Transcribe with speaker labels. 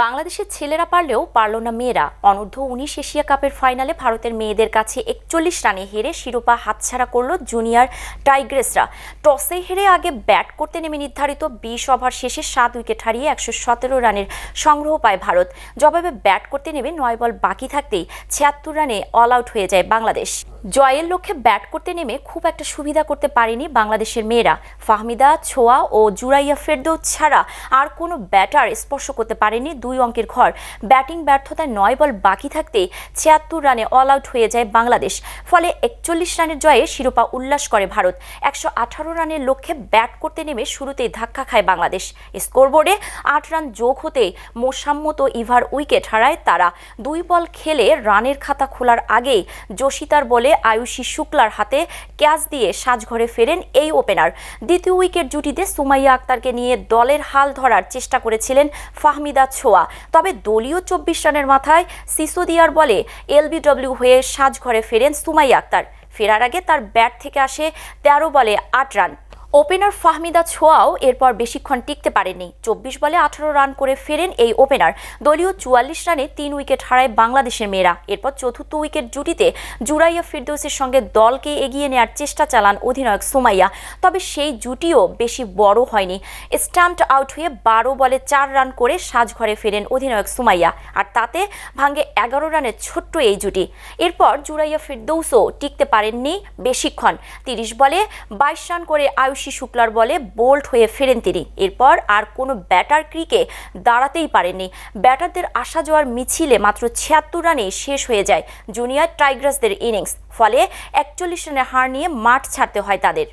Speaker 1: বাংলাদেশের ছেলেরা পারলেও পারল না মেয়েরা। অনূর্ধ্ব উনিশ এশিয়া কাপের ফাইনালে ভারতের মেয়েদের কাছে একচল্লিশ রানে হেরে শিরোপা হাতছাড়া করল জুনিয়র টাইগ্রেসরা। টসে হেরে আগে ব্যাট করতে নেমে নির্ধারিত বিশ ওভার শেষে সাত উইকেট হারিয়ে একশো সতেরো রানের সংগ্রহ পায় ভারত। জবাবে ব্যাট করতে নেমে নয় বল বাকি থাকতেই ছিয়াত্তর রানে অল আউট হয়ে যায় বাংলাদেশ। জয়ের লক্ষ্যে ব্যাট করতে নেমে খুব একটা সুবিধা করতে পারেনি বাংলাদেশের মেয়েরা। ফাহমিদা, ছোয়া ও জুরাইয়া ফেরদৌস ছাড়া আর কোনো ব্যাটার স্পর্শ করতে পারেনি দুই অঙ্কের ঘর। ব্যাটিং ব্যর্থতায় নয় বল বাকি থাকতে ছিয়াত্তর রানে অল আউট হয়ে যায় বাংলাদেশ। ফলে একচল্লিশ রানের জয়ে শিরোপা উল্লাস করে ভারত। একশো আঠারো রানের লক্ষ্যে ব্যাট করতে নেমে শুরুতেই ধাক্কা খায় বাংলাদেশ। স্কোরবোর্ডে আট রান যোগ হতে মোসাম্মত ইভার উইকেট হারায় তারা। দুই বল খেলে রানের খাতা খোলার আগেই জসিতার বলে আয়ুষী শুক্লার হাতে ক্যাচ দিয়ে সাজঘরে ফেরেন এই ওপেনার। দ্বিতীয় উইকেট জুটিতে সুমাইয়া আক্তারকে নিয়ে দলের হাল ধরার চেষ্টা করেছিলেন ফাহমিদা ছোয়া। তবে দলীয় চব্বিশ রানের মাথায় সিসোদিয়ার বলে এলবিডব্লিউ হয়ে সাজঘরে ফেরেন সুমাইয়া আক্তার। ফেরার আগে তার ব্যাট থেকে আসে তেরো বলে আট রান। ওপেনার ফাহমিদা ছোয়াও এরপর বেশিক্ষণ টিকতে পারেননি চব্বিশ বলে আঠারো রান করে ফেরেন এই ওপেনার। দলীয় চুয়াল্লিশ রানে তিন উইকেট হারায় বাংলাদেশের মেয়েরা। এরপর চতুর্থ উইকেট জুটিতে জুরাইয়া ফিরদৌসের সঙ্গে দলকে এগিয়ে নেওয়ার চেষ্টা চালান অধিনায়ক সুমাইয়া। তবে সেই জুটিও বেশি বড় হয়নি। স্টাম্পড আউট হয়ে বারো বলে চার রান করে সাজঘরে ফেরেন অধিনায়ক সুমাইয়া। আর তাতে ভাঙে এগারো রানের ছোট্ট এই জুটি। এরপর জুরাইয়া ফিরদৌসও টিকতে পারেননি বেশিক্ষণ। তিরিশ বলে বাইশ রান করে আয়ুষী শুক্লার বলে বোল্ড হয়ে ফেরেন তিনি। এরপর আর কোনো ব্যাটার ক্রিকে দাঁড়াতেই পারেননি। ব্যাটারদের আসা যাওয়ার মিছিলে মাত্র ছিয়াত্তর রানে শেষ হয়ে যায় জুনিয়র টাইগ্রাসদের ইনিংস। ফলে একচল্লিশ রানে হার নিয়ে মাঠ ছাড়তে হয় তাদের।